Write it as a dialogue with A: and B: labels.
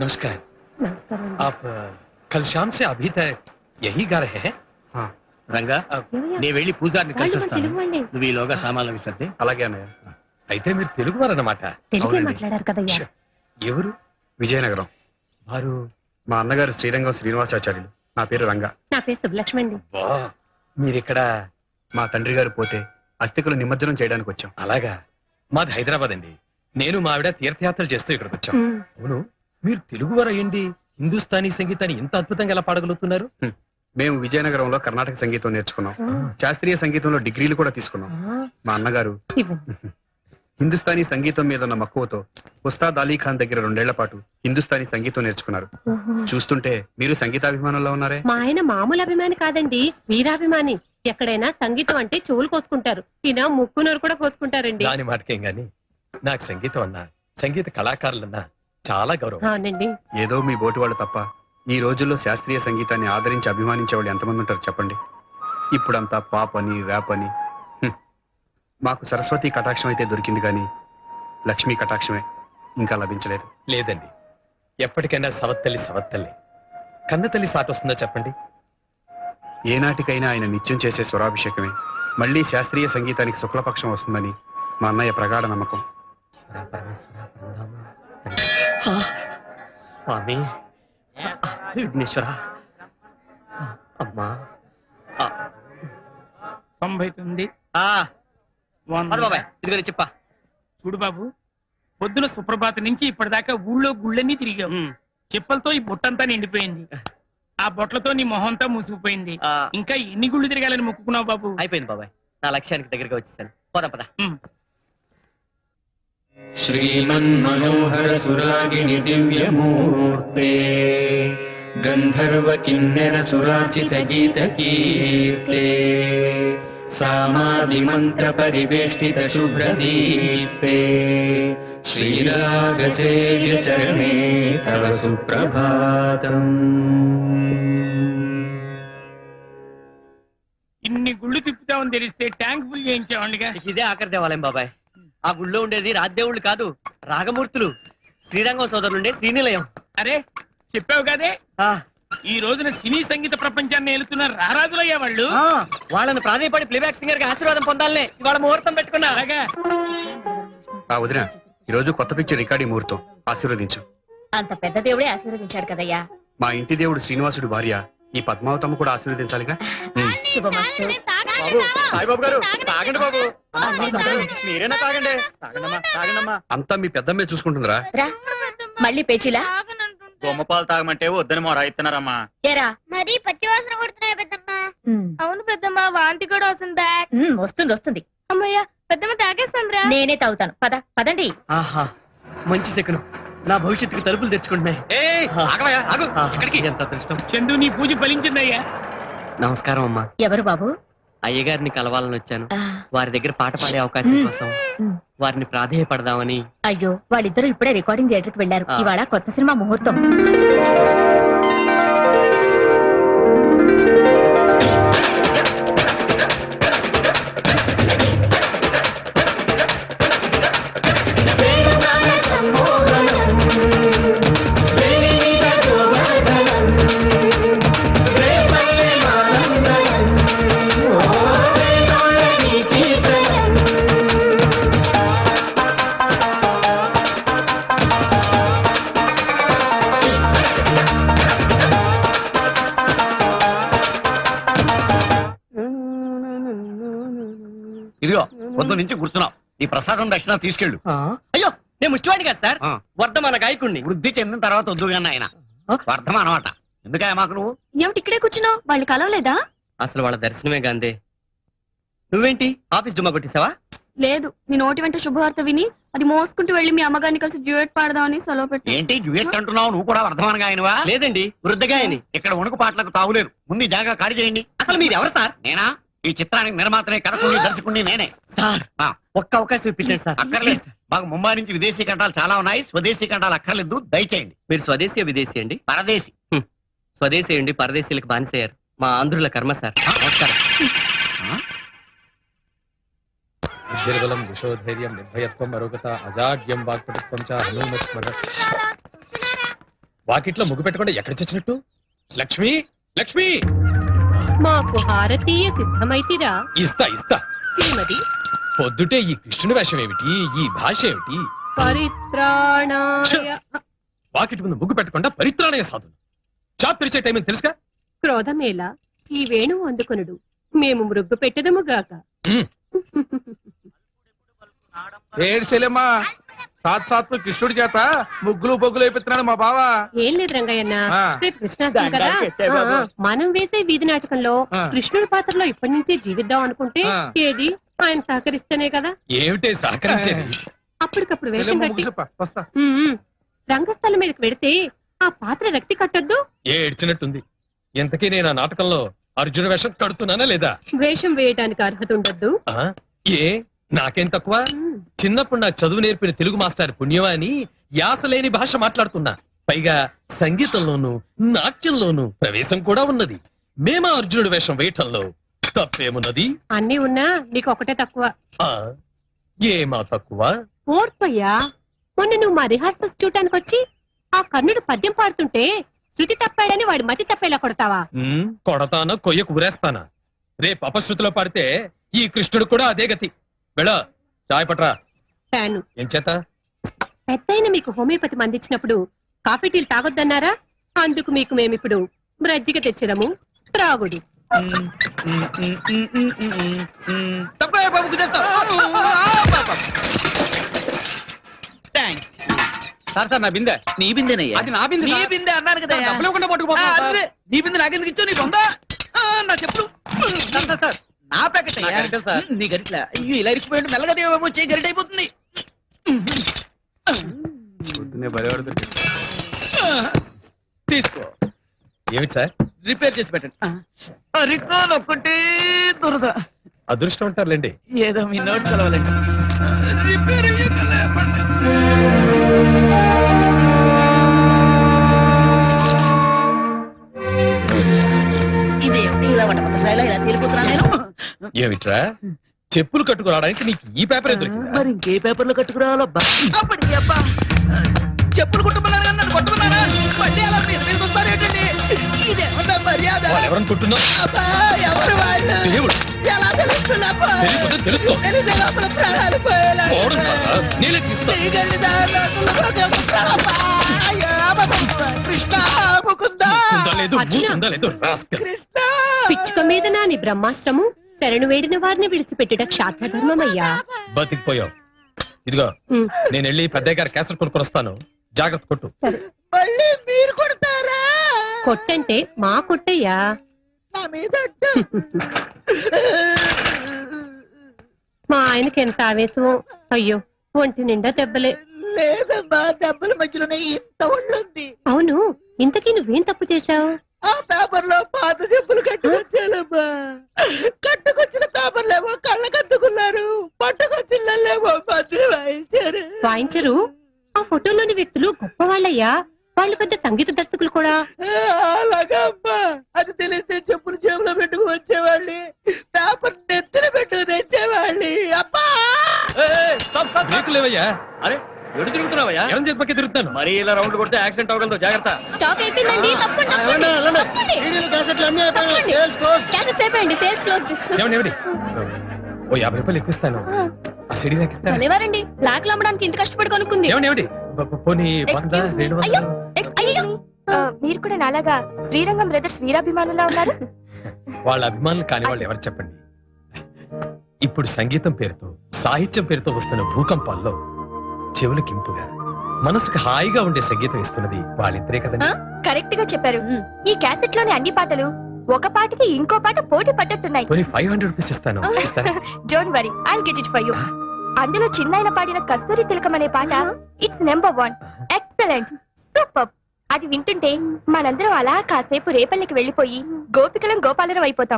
A: नमस्कार
B: నమస్కారం అండి.
A: आप अ, कल शाम से अभी तक यही गा रहे हैं
C: రంగా
B: ఏమయ్యా?
C: నీ వెళ్ళి పూజారిని కలిసి
B: వాళ్ళు మన
C: వస్తాను
B: తెలుగు వాళ్ళే
C: నువ్వు ఈలోగా సామాన్లు విసర్ది
D: అలాగే అన్నయ్య
A: అయితే మీరు తెలుగువారన్నమాట
B: తెలుగే
D: అవునండి.
B: మాట్లాడారు కదయ్యా
A: ఛ, ఎవరు
D: విజయనగరం
A: వారు
D: మా అన్నగారు శ్రీరంగం శ్రీనివాసాచార్యులు నా పేరు రంగా
B: నా పేరు శుభలక్ష్మి అండి
A: వా, మీరిక్కడ
D: మా తండ్రి గారు పోతే అస్థికులు నిమజ్జనం చేయడానికి వచ్చాం
A: అలాగా మాది హైదరాబాద్ అండి నేను మా ఆవిడ తీర్థయాత్రలు చేస్తూ ఇక్కడికి వచ్చాం
B: ఉమ్,
A: అవును మీరు తెలుగువారు అయ్యండి హిందుస్థానీ సంగీతాన్ని ఇంత అద్భుతంగా ఎలా పాడగలుగుతున్నారు?
D: మేము విజయనగరంలో కర్ణాటక సంగీతం నేర్చుకున్నాం. శాస్త్రీయ సంగీతంలో డిగ్రీలు కూడా తీసుకున్నాం. మా అన్నగారు. హిందుస్థానీ సంగీతం మీద ఉన్న మక్కువతో ఉస్తాద్ అలీ ఖాన్ దగ్గర రెండేళ్ళ పాటు హిందుస్థానీ సంగీతం నేర్చుకున్నారు. చూస్తుంటే మీరు సంగీతాభిమానంలో ఉన్నారే?
B: మా ఆయన మామూలు అభిమాని కాదండి. వీరాభిమాని. ఎక్కడైనా సంగీతం అంటే చెవులు కోసుకుంటారు. ఈయన ముక్కు నోరు కూడా కోసుకుంటారండి.
A: దాని మాటకేం గాని. నాకు సంగీతం అన్నా సంగీత కళాకారులన్నా చాలా గౌరవం.
B: అవునండి.
D: ఏదో మీ బోటి వాళ్ళు తప్ప ఈ రోజుల్లో శాస్త్రీయ సంగీతాన్ని ఆదరించి అభిమానించే వాళ్ళు ఎంతమంది ఉంటారు చెప్పండి? ఇప్పుడంతా పాప్ అని ర్యాప్ అని హ్మ్. మాకు సరస్వతి కటాక్షం అయితే దొరికింది కానీ లక్ష్మీ కటాక్షమే ఇంకా లభించలేదు.
A: లేదండి. ఎప్పటికైనా సవత్తల్లి సవత్తల్లి. కన్నతల్లి సాట వస్తుందో చెప్పండి?
D: ఏనాటికైనా ఆయన నిత్యం చేసే స్వరాభిషేకమే. మళ్ళీ శాస్త్రీయ సంగీతానికి శుక్లపక్షం వస్తుందని మా అన్నయ్య ప్రగాఢ నమ్మకం.
C: స్వామి. విఘ్నేశ్వర. అమ్మా.
E: తొంభై తొమ్మిది
C: బాబాయ్ ఇదిగో చెప్పా.
E: చూడు బాబు పొద్దున సుప్రభాత నుంచి ఇప్పటిదాకా ఊళ్ళో గుళ్ళన్నీ తిరిగావు. చెప్పలతో ఈ బుట్టంతా నిండిపోయింది. ఆ. బొట్లతో నీ మొహం అంతా మూసుకుపోయింది ఇంకా ఎన్ని గుళ్ళు తిరగాలని మొక్కుకున్నావు బాబు?
C: అయిపోయింది బాబాయ్. నా లక్ష్యానికి దగ్గరగా వచ్చేసాను. పోదా పద.
F: श्रीमन्मनोहर सुरागिणि दिव्यमूर्ते गन्धर्व किन्नर सुराचित गीतकीर्ते सामादिमन्त्र परिवेष्टित शुभ्रदीप्ते श्रीरागसेय चरणे तव सुप्रभातम्
E: ఇన్ని గుళ్ళు తిప్పుతామని తెలిస్తే ట్యాంక్ ఫుల్ చేయించావండిగా
C: ఇక ఇదే ఆఖరి దేవాలయం బాబాయ్ ఆ గుళ్ళో ఉండేది రాజ్దేవుళ్ళు కాదు రాగమూర్తులు శ్రీరంగం సోదరులుండే శ్రీనిలయం.
E: అరే చెప్పావు కదే?
C: ఆ,
E: ఈ రోజున సినీ సంగీత ప్రపంచాన్ని ఏలుతున్న రారాజులయ్యా వాళ్ళు
C: ఆ, వాళ్ళని ప్రాధాయపడి ప్లేబ్యాక్ సింగర్గా ఆశీర్వాదం పొందాలనే ఇవాళ ముహూర్తం పెట్టుకున్నా.
E: అలాగా?
D: ఆ వదిన ఈరోజు కొత్త పిక్చర్ రికార్డింగ్ ముహూర్తం. ఆశీర్వదించు.
B: అంత పెద్ద దేవుడే ఆశీర్వదించాడు కదయ్యా.
D: మా ఇంటి దేవుడు శ్రీనివాసుడు భార్య ఈ పద్మావతమ్మ కూడా ఆశీర్వదించాలిగా.
B: శుభమస్తు
C: బాబు సాయిబాబు గారు తాగండి. బాబు.
B: అలాగే బాబు.
C: మీరేనా తాగండి? తాగండమ్మా తాగండమ్మా.
D: అంతా మీ పెద్దమ్మే చూసుకుంటుందిరా.
B: రా. మళ్ళీ పేచిలా?
C: బొమ్మపాలు తాగమంటే వద్దని మొర ఇస్తున్నారమ్మా
B: ఏరా
G: మరి పచ్చి వాసన కొడుతున్నాయి పెద్దమ్మ?
B: ఉమ్,
G: అవును పెద్దమ్మ వాంతి కూడా వస్తుందా?
B: వస్తుంది వస్తుంది.
G: అమ్మయ్య పెద్దమ్మ తాగేస్తుందిరా?
B: నేనే తాగుతాను. పద పదండి.
C: ఆహా మంచి శకునం నా భవిష్యత్తుకి తలుపులు తెచ్చుకుంటున్నాయి.
D: ఏయ్, ఆగవయ్యా, ఆగు.
C: ఇక్కడికి. ఎంత అదృష్టం.
E: చందు నీ పూజ ఫలించిందయ్యా.
C: నమస్కారం అమ్మా.
B: ఎవరు బాబు?
C: అయ్యగారిని కలవాలని వచ్చాను వారి దగ్గర పాట పాడే అవకాశం. కోసం. వారిని ప్రాధేయపడదామని
B: అయ్యో వాళ్ళిద్దరూ ఇప్పుడే రికార్డింగ్ థియేటర్కి వెళ్ళారు. ఇవాళ కొత్త సినిమా ముహూర్తం
C: పొద్దు నుంచి గుర్తున్నావు ఈ ప్రసాదం దక్షిణ తీసుకెళ్ళు. అయ్యో నేను ముష్టివాడి కదా సార్. వర్ధమాన గాయకుణ్ణి.
F: వృద్ధి చెందిన తర్వాత వద్దుగానే ఆయన? స్వార్థం అనమాట ఎందుకయ్యా మాకు నువ్వు?
G: ఏమిటి ఇక్కడే కూర్చున్నావు? వాళ్ళు కలవలేదా?
C: అసలు వాళ్ళ దర్శనమే గాంధీ. నువ్వేంటి? ఆఫీస్ డుమ్మా కొట్టేసావా?
G: లేదు నీ నోటి వెంట శుభవార్త విని అది మోసుకుంటూ వెళ్ళి మీ అమ్మగారిని కలిసి డ్యూయట్ పాడదామని సెలవు పెట్టి
F: ఏంటి? డ్యూయట్ అంటున్నావు? నువ్వు కూడా వర్ధమానంగా ఆయనవా?
C: లేదండి వృద్ధగాయని
F: ఇక్కడ వణుకు పాటలకు తావులేరు. ముందు జాగా ఖాళీ చేయండి.
C: అసలు మీరు ఎవరు సార్?
F: నేనా? ఈ చిత్రానికి నిర్మాతనే కథకుండి దర్శకుండి నేనే.
C: సార్
F: ఆ.
C: ఒక్క అవకాశం ఇప్పించండి సార్.
F: అక్కర్లేదు. మాకు ముంబై నుంచి విదేశీ కంటాలు చాలా ఉన్నాయి. స్వదేశీ కంటాలు అక్కర్లేదు. దయచేయండి.
C: మీరు స్వదేశీ విదేశీ అండి?
F: పరదేశీ.
C: స్వదేశీ అండి పరదేశీలకు బానిసయ్యారు. మా ఆంధ్రుల కర్మ సార్. నమస్కారం.
A: నిర్బలం విశోధైర్యం నిర్భయత్వం అరోగత అజాడ్యం వాక్పటుత్వం చ హనుమత్ స్మర. వాకిట్లో ముగ్గు పెట్టకుండా ఎక్కడ చచ్చినట్టు లక్ష్మి! లక్ష్మి!
B: మాకు హారతీయ సిద్ధమైతిరా.
A: ఇస్తా ఇస్తా.
B: శ్రీమతి.
A: పొద్దుటే ఈ కృష్ణుని వేషం ఏమిటి ఈ భాష ఏమిటి
B: పరిత్రాణాయ
A: వాకిటి ముందు ముగ్గు పెట్టకుండా పరిత్రాణయ సాధులు షాప్ తెరిచే టైం అని తెలుసుగా?
B: క్రోధమేలా ఈ వేణువు అందుకొనుడు. మేము మృగ్గు పెట్టదము గాక.
A: ఉమ్.
H: ఏడ్చేలేమ్మా సాత్ సాత్ కృష్ణుడి చేత ముగ్గులు బొగ్గులు వేపిస్తున్నాడు మా బావ.
B: ఏం లేదు రంగయ్యన్న.
H: ఆ,
B: రేపు కృష్ణాష్టమి కదా.
I: దండాలు పెట్టాయి బాబు.
B: ఆ, ఆ, మనం వేసే వీధి నాటకంలో
H: ఆ.
B: కృష్ణుడి పాత్రలో ఇప్పటి నుంచే జీవిద్దాం అనుకుంటే
H: ఆ.
B: ఏది? ఆయన సహకరిస్తేనే కదా.
A: ఏమిటే సహకరించేది?
B: అప్పటికప్పుడు వేషం
H: చెల్లెమ్మ
B: కట్టి
H: ముగ్గు చెప్ప, వస్తా.
B: ఉమ్, ఉమ్. రంగస్థలం మీదకి వెడితే ఆ పాత్ర రక్తి కట్టొద్దు?
A: ఏడ్చినట్టుంది? ఇంతకీ నేను ఆ నాటకంలో అర్జున వేషం కడుతున్నానా లేదా?
B: వేషం వేయటానికి అర్హత ఉండద్దు.
A: ఆ? ఏ? నాకేం తక్కువ? చిన్నప్పుడు నాకు చదువు నేర్పిన తెలుగు మాస్టర్ పుణ్యమా అని యాస లేని భాష మాట్లాడుతున్నా. పైగా సంగీతంలోను నాట్యంలోను ప్రవేశం కూడా ఉన్నది. మేమా అర్జునుడు వేషం వేయటంలో తప్పేమున్నది?
B: అన్ని ఉన్నా నీకు ఒకటే తక్కువ.
A: ఆ ఏమా తక్కువ?
B: ఓర్పయ్యా మొన్న నువ్వు మా రిహార్సల్స్ చూడటానికి వచ్చి ఆ కర్ణుడు పద్యం పాడుతుంటే శృతి తప్పాడని వాడి మతి తప్పేలా కొడతావా?
A: ఉమ్, కొడతానా కొయ్య కూరేస్తానా? రేపు అపశృతిలో పాడితే ఈ కృష్ణుడు కూడా అదే గతి. వెళ్ళ చాయ్ పట్రా
B: ఫ్యాను.
A: ఏం చేత?
B: పెద్దయిన మీకు హోమియోపతి మందించినప్పుడు కాఫీ టీలు తాగొద్దన్నారా? అందుకు మీకు మేమిప్పుడు బ్రజ్జిగ తెచ్చదము త్రాగుడు.
I: తప్పే బాబు కుదేస్తా
D: సార్ సార్ నా బిందె.
I: నీ బిందెనయ్యా.
D: అది నా బిందె
I: నీ
D: సార్.
I: బిందె అన్నాను కదా
D: డబ్బులు ఇవ్వకుండా పట్టుకుపోతున్నా సార్.
I: నీ బిందె నాకెందుకు ఇచ్చావు? నీ బొందా? ఆ, నా చెప్పులు.
D: Sir, sir, sir.
I: నా ప్యాకెట్
D: నా గరిటె సార్.
I: నీ గరిట్లా అయ్యో ఇలా ఇరిచిపోయింది మెల్లగా దేవేమో చేయి గరిట అయిపోతుంది. తీసుకో.
A: ఏమిటి సార్?
I: రిపేర్ చేసి పెట్టండి. రికాల్ ఒక్కటే దురద.
A: అదృష్టం అంటారులేండి.
I: ఏదో మీ నోట్ చదవాలండి రిపేర్ అయ్యింది
A: ఏమిట్రా? చెప్పులు కట్టుకురావడానికి నీకు ఈ పేపర్
I: మరి ఇంకే పేపర్లో కట్టుకురావాలబ్బా. అప్పటికి అబ్బా చెప్పులు కుట్టుకున్నారు కానీ నన్ను కొట్టుకున్నారా మళ్ళీ అలా మీద మీద వస్తారు ఏంటండి ఇదేమన్నా మర్యాద.
A: వాళ్ళు ఎవరని కొట్టున్నావు
I: అబ్బా ఎవరు వాళ్ళు?
A: దేవుడు.
I: ఎలా తెలుస్తుందబ్బా?
A: తెలియకపోతే తెలుసుకో.
I: తెలిసే లోపల ప్రాణాలు పోయేలా
A: పోవడం కాదా? నేనే తీస్తా.
I: తీగండి దారిలో అబ్బా, అయ్యో, అబ్బబ్బబ్బ. కృష్ణ ముకుందా.
A: ఉందా లేదు ఉందా లేదు రాస్కల్.
I: కృష్ణ.
B: పిచ్చుక మీద నాని బ్రహ్మాస్త్రము. శరణు వేడిన వారిని విడిచిపెట్టుట క్షాత్ర ధర్మమయ్యా
A: బతికిపోయావు. ఇదిగో
B: ఉమ్.
A: నేను వెళ్ళి పెద్దయ్య గారి క్యాసెట్ కొనుక్కొని వస్తాను. జాగ్రత్త కొట్టు.
I: మళ్ళీ మీరు కొడతారా?
B: కొట్టంటే మా కొట్టయ్యా.
I: నా మీద అడ్డు.
B: మా ఆయనకి ఎంత ఆవేశమో. అయ్యో ఒంటి నిండా దెబ్బలే.
I: లేదమ్మా దెబ్బల మధ్యలోనే ఇంత ఒళ్ళుంది.
B: అవును ఇంతకీ నువ్వేం తప్పు చేశావు?
I: ఆ పేపర్లో పాత చెప్పులు కట్టుకొచ్చానమ్మా. కట్టుకొచ్చిన పేపర్లేమో కళ్ళ కట్టుకున్నారు పట్టుకొచ్చిళ్ళేమో మధ్య వాయించారు.
B: వాయించరు? ఆ ఫోటోలోని వ్యక్తులు గొప్పవాళ్ళయ్యా. వాళ్ళు పెద్ద సంగీత దర్శకులు కూడా.
I: అలాగా అమ్మా. అది తెలిస్తే చెప్పులు జేబులో పెట్టుకు వచ్చేవాళ్ళి. పేపర్ నెత్తిన పెట్టుకు తెచ్చేవాళ్ళి. అబ్బా!
A: లేవయ్యా?
I: అరే ఎడు తిరుగుతున్నావయ్యా?
A: ఎడం చేతి పక్క తిరుగుతాను
I: మరీ ఇలా రౌండ్ కొడితే యాక్సిడెంట్ అవ్వగలదు. జాగ్రత్త.
G: స్టాక్ అయిపోయిందండి తప్పకుండా సేల్స్ క్లోజ్డ్
A: ఏమండి? ఏమండి ఓ యాభై రూపాయలు ఎక్కువిస్తాను. ఆ. సిడి నాకు ఇస్తాను
G: భలేవారండి బ్లాక్లో అమ్మడానికి ఇంత కష్టపడి కొనుక్కుంది.
A: ఏమండి ఏమండి? పోనీ వంద రెండు
G: అయ్యో.
A: వందలు
G: అయ్యో
J: మీరు కూడా నాలాగా శ్రీరంగం బ్రదర్స్ వీరాభిమానులా ఉన్నారు?
A: వాళ్ళ అభిమానులు కాని వాళ్ళు ఎవరు చెప్పండి? ఇప్పుడు సంగీతం పేరుతో సాహిత్యం పేరుతో వస్తున్న భూకంపాల్లో చెవులకి ఇంపుగా మనసుకు హాయిగా ఉండే సంగీతం ఇస్తున్నది వాళ్ళిద్దరే కదండి.
J: కరెక్ట్గా చెప్పారు. ఈ క్యాసెట్లోని అన్ని పాటలు ఒక పాటకి ఇంకో పాట పోటీ పట్టట్టున్నాయి
A: పోనీ ఫైవ్ హండ్రెడ్ రూపీస్ ఇస్తాను.
J: Don't worry I get it for you అందులో చిన్నాయన పాడిన కస్తూరి తిలకం అనే పాట it's number one excellent super అది వింటుంటే మనందరం అలా కాసేపు రేపల్లికి వెళ్ళిపోయి గోపికలం గోపాలరం అయిపోతాం.